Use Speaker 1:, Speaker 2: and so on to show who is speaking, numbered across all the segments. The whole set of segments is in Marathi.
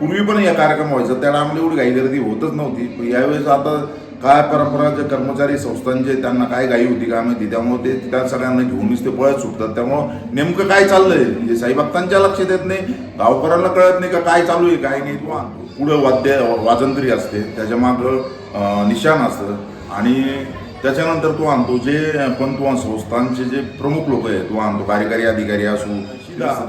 Speaker 1: पूर्वी पण या कार्यक्रम व्हायचा. त्याला आम्हाला एवढी घाई गर्दी होतच नव्हती. पण यावेळेस आता काय परंपरा जे कर्मचारी संस्थांचे त्यांना काय घाई होती काय माहिती? त्यामुळे ते त्या सगळ्यांना घेऊनच ते पळत सुटतात. त्यामुळं नेमकं काय चाललंय? म्हणजे साईभक्तांच्या लक्षात येत नाही. गावकऱ्यांना कळत नाही का काय चालू आहे काय नाही. किंवा पुढं वाद्य वाजंत्री असते त्याच्या मागं निशाण असतं. आणि त्याच्यानंतर तो आणतो जे पण तो संस्थांचे जे प्रमुख लोक आहेत तो आणतो कार्यकारी अधिकारी असो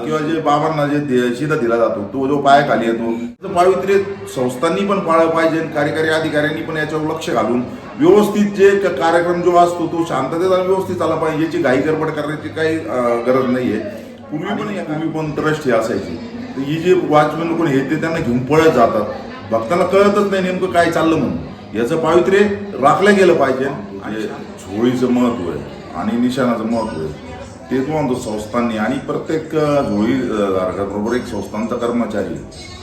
Speaker 1: किंवा जे बाबांना जे शिदा दिला जातो तो जो पायाखाली येतो. तर पावित्र्य संस्थांनी पण पाळलं पाहिजे कार्यकारी अधिकाऱ्यांनी पण याच्यावर लक्ष घालून व्यवस्थित जे कार्यक्रम जो असतो तो शांततेत आणि व्यवस्थित आला पाहिजे याची घाई गडबड करण्याची काही गरज नाहीये. पूर्वी पण या- पूर्वी पण ट्रस्ट हे असायची. तर ही जे वॉचमॅन लोक हे ते त्यांना घेऊन पळत जातात. भक्तांना कळतच नाही नेमकं काय चाललं म्हणून. याचं पावित्र्य राखलं गेलं पाहिजे. आणि झोळीचं महत्त्व आहे आणि निशाणाचं महत्त्व आहे. ते तो आणतो संस्थांनी. आणि प्रत्येक झोळी बरोबर एक संस्थांचा कर्मचारी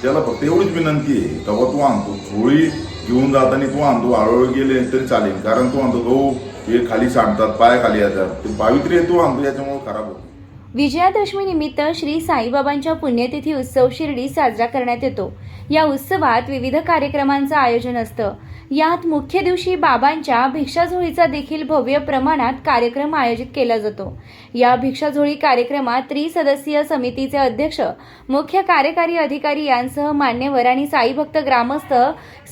Speaker 1: त्याला फक्त एवढीच विनंती आहे तेव्हा तो आणतो. झोळी घेऊन जाताना तो आणतो. हळूहळू गेले तरी चालेल. कारण तो आणतो गहू हे खाली सांडतात पाया खाली येतात. ते पावित्र्य तो आणतो याच्यामुळे खराब होतो.
Speaker 2: विजयादशमी निमित्त श्री साईबाबांच्या पुण्यतिथी उत्सव शिर्डी साजरा करण्यात येतो. या उत्सवात विविध कार्यक्रमांचं आयोजन असतं. यात मुख्य दिवशी बाबांच्या भिक्षाझोळीचा देखील भव्य प्रमाणात कार्यक्रम आयोजित केला जातो. या भिक्षाझोळी कार्यक्रमात त्रिसदस्यीय समितीचे अध्यक्ष मुख्य कार्यकारी अधिकारी यांसह मान्यवर आणि साईभक्त ग्रामस्थ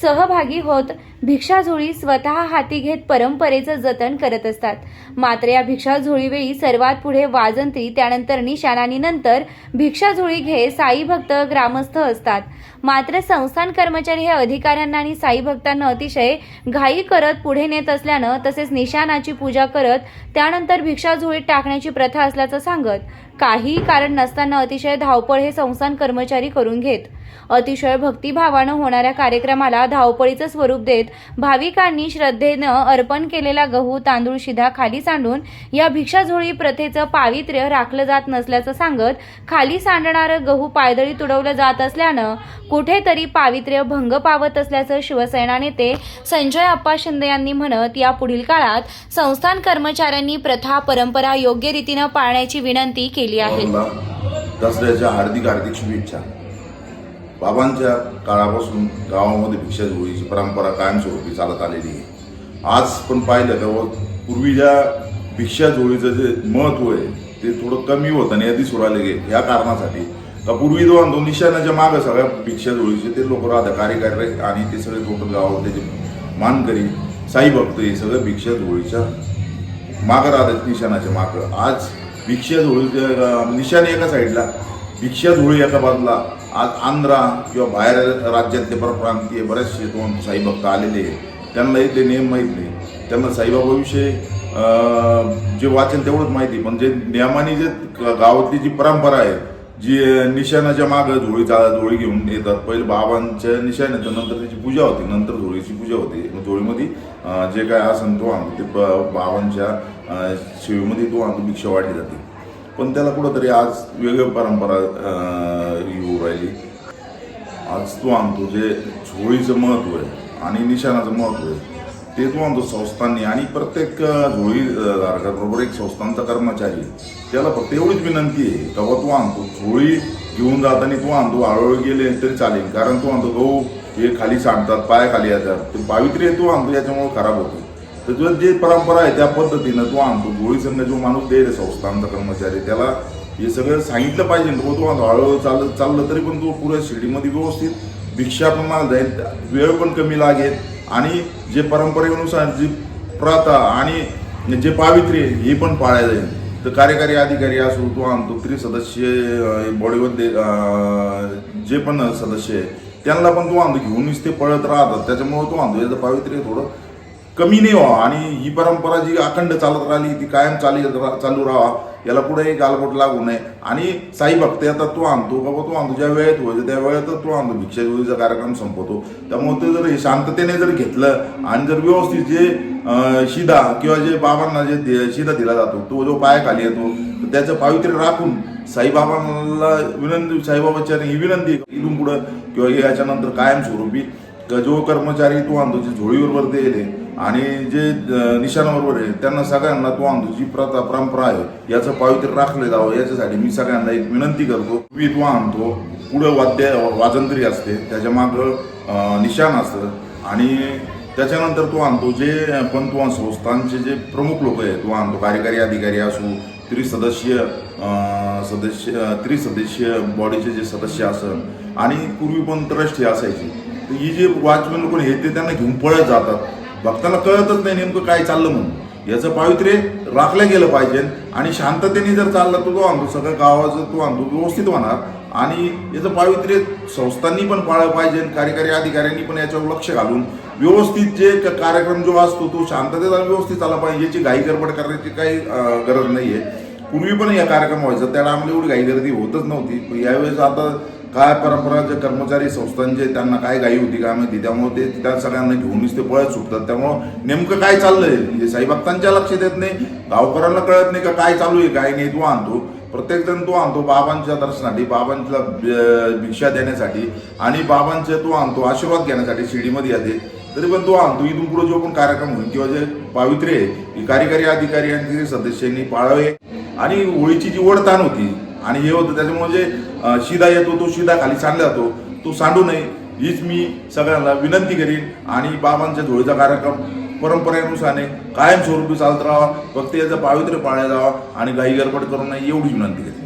Speaker 2: सहभागी होत भिक्षाझोळी स्वतः हाती घेत परंपरेचं जतन करत असतात. मात्र या भिक्षाझोळीवेळी सर्वात पुढे वाजंत्री त्यानंतर निशाण नंतर भिक्षाझोळी घे साई भक्त ग्रामस्थ असतात. मात्र संस्थान कर्मचारी हे अधिकाऱ्यांना आणि साई भक्तांना अतिशय घाई करत पुढे नेत असल्यानं तसेच निशाणाची पूजा करत त्यानंतर भिक्षाझोळीत टाकण्याची प्रथा असल्याचं सांगत काही कारण नसताना अतिशय धावपळ हे संस्थान कर्मचारी करून घेत. अतिशय भक्तिभावानं होणाऱ्या कार्यक्रमाला धावपळीचं स्वरूप देत भाविकांनी श्रद्धेनं अर्पण केलेला गहू तांदूळ शिधा खाली सांडून या भिक्षाझोळी प्रथेचं पावित्र्य राखलं जात नसल्याचं सांगत खाली सांडणारं गहू पायदळी तुडवलं जात असल्यानं कुठेतरी पावित्र्य भंग पावत असल्याचं शिवसेना नेते संजय अप्पा शिंदे यांनी म्हणत या पुढील काळात संस्थान कर्मचाऱ्यांनी प्रथा परंपरा योग्य रीतीनं पाळण्याची विनंती केली आहे.
Speaker 1: दसऱ्याच्या हार्दिक हार्दिक शुभेच्छा. बाबांच्या काळापासून गावामध्ये भिक्षा झोळीची परंपरा कायमस्वरूपी चालत आलेली आहे. आज पण पाहिलं तेव्हा पूर्वी ज्या भिक्षा झोळीचं जे महत्त्व आहे ते थोडं कमी होतं आणि आधी सुरू गे ह्या कारणासाठी का पूर्वी जो आणतो निशाणाच्या मागं सगळ्या भिक्षा झोळीचे ते लोक राहतात कार्यकारी आणि ते सगळे टोटल गावात त्याचे मानकरी साई भक्त हे सगळं भिक्षा झोळीच्या मागं राहतात निशाणाच्या मागं. आज भिक्षा झोळी निशाण एका साईडला. भिक्षा झोळी एका बाजूला. आज आंध्रा किंवा बाहेर राज्यातले परप्रांतीय बरेचसे दोन साईभक्त आलेले आहेत. त्यांना इथले नियम माहीत नाही. त्यांना साईबाबाविषयी जे वाचेल तेवढंच माहिती पण जे नियमाने जे गावातली जी परंपरा आहे जी निशाणाच्या मागं झोळी चा झोळी घेऊन येतात. पहिले बाबांच्या निशाण्यात नंतर त्याची पूजा होती. नंतर झोळीची पूजा होती. मग झोळीमध्ये जे काय असन तो आणतो ते ब- बाबांच्या शिवमध्ये तो आणतो भिक्षा वाढली जाते. पण त्याला कुठंतरी आज वेगळी परंपरा येऊ राहिली. आज तो आणतो जे झोळीचं महत्त्व आहे आणि निशाणाचं महत्त्व आहे ते तो आणतो संस्थांनी आणि प्रत्येक अं, झोळी धारकाबरोबर एक संस्थांचा कर्मचारी त्याला फक्त एवढीच विनंती आहे तेव्हा तो आणतो झोळी घेऊन जाताना तो आणतो हळूहळू गेले तरी चालेल कारण तो आणतो गहू हे खाली सांडतात पाय खाली येतात. ते पावित्र्य तो आणतो याच्यामुळे खराब होतो. तर जे परंपरा आहे त्या पद्धतीनं तो आणतो. गोळी संघ जो माणूस देईल संस्थांचा कर्मचारी त्याला हे सगळं सांगितलं पाहिजे. तो तो हळूहळू चालत चाललं तरी पण तो पुऱ्या शिर्डीमध्ये व्यवस्थित भिक्षा पण मला जाईल. वेळ पण कमी लागेल. आणि जे परंपरेनुसार जी प्रथा आणि जे पावित्र्य आहे, हे पण पाळल्या जाईल. तर कार्यकारी अधिकारी असो तो आणतो. त्रिसदस्य बॉडीमध्ये जे पण सदस्य आहे त्यांना पण तो आणतो. घेऊनच ते पळत राहतात. त्याच्यामुळे तो आणतो. याचं पावित्र्य थोडं कमी नाही व्हावा. आणि ही परंपरा जी अखंड चालत राहिली ती कायम चाली चालू राहावा याला पुढे गालबोट लागू नये. आणि साई भक्त आता तो आणतो. बाबा तो आणतो. ज्या वेळेत व्हायचं त्या वेळेत तो आणतो. भिक्षाजोळीचा कार्यक्रम संपवतो. त्यामुळे ते जर हे शांततेने जर घेतलं आणि जर व्यवस्थित जे शिदा किंवा जे बाबांना जे शिदा दिला जातो तो जो पायाखाली येतो त्याचं पावित्र्य राखून साईबाबांना विनंती साईबाबाच्या ही विनंती इथून पुढं किंवा याच्यानंतर कायमस्वरूपी जो कर्मचारी तो आणतो जे ते दिले आणि जे निशाणाबरोबर आहे त्यांना सगळ्यांना तो आणतो जी प्रथा परंपरा आहे याचं पावित्र्य राखलं जावं. याच्यासाठी मी सगळ्यांना एक विनंती करतो मी तो आणतो. पुढं वाद्य वाजंत्री असते त्याच्या मागं निशाण असतं. आणि त्याच्यानंतर तो आणतो जे पंतवान संस्थांचे जे प्रमुख लोक आहेत तो आणतो. कार्यकारी अधिकारी असो त्रिसदस्यीय सदस्य त्रिसदस्यीय बॉडीचे जे सदस्य असत आणि पूर्वी पण ट्रस्ट हे असायची. तर ही जे वॉचमॅन लोक हे ते त्यांना घेऊन पळत जातात. भक्ताला कळतच नाही नेमकं काय चाललं म्हणून. याचं पावित्र्य राखलं गेलं पाहिजे आणि शांततेने जर चालला तर तो आणतो सगळ्या गावाचं तो आणतो व्यवस्थित होणार. आणि याचं पावित्र्य संस्थांनी पण पाळलं पाहिजे कार्यकारी अधिकाऱ्यांनी पण याच्यावर लक्ष घालून व्यवस्थित जे कार्यक्रम जो असतो तो शांततेत आणि व्यवस्थित आला पाहिजे. याची घाई गडबड करण्याची काही गरज नाही आहे पूर्वी पण या कार्यक्रम व्हायचा. त्या टायमाला एवढी घाई गर्दी होतच नव्हती. पण यावेळेस आता काय परंपरा जे कर्मचारी संस्थांचे त्यांना काय गाई होती काय माहिती? त्यामुळे ते त्या सगळ्यांना घेऊनच ते पळत सुटतात. त्यामुळं नेमकं काय चाललंय? म्हणजे साईभक्तांच्या लक्षात येत नाही. गावकऱ्यांना कळत नाही का काय चालू आहे काय नाही तो आणतो. प्रत्येक जण तो आणतो बाबांच्या दर्शनासाठी बाबांच्या भिक्षा देण्यासाठी आणि बाबांचे तो आणतो आशीर्वाद घेण्यासाठी शिडीमध्ये येते. तरी पण तो आणतो. इथून पुढे जो पण कार्यक्रम होईल किंवा जे पावित्र्य आहे ही कार्यकारी अधिकारी आणि सदस्यांनी पाळावे. आणि होळीची जी ओढताण होती आणि हे होतं त्याच्यामुळे जे शिदा येतो तो शिदा खाली सांडला जातो. तो सांडू नये हीच मी सगळ्यांना विनंती करीन. आणि बाबांच्या झोळीचा कार्यक्रम परंपरेनुसार कायमस्वरूपी चालत राहावा. फक्त याचं पावित्र्य पाळलं जावा आणि गाई गडबड करू नये एवढी विनंती करीन.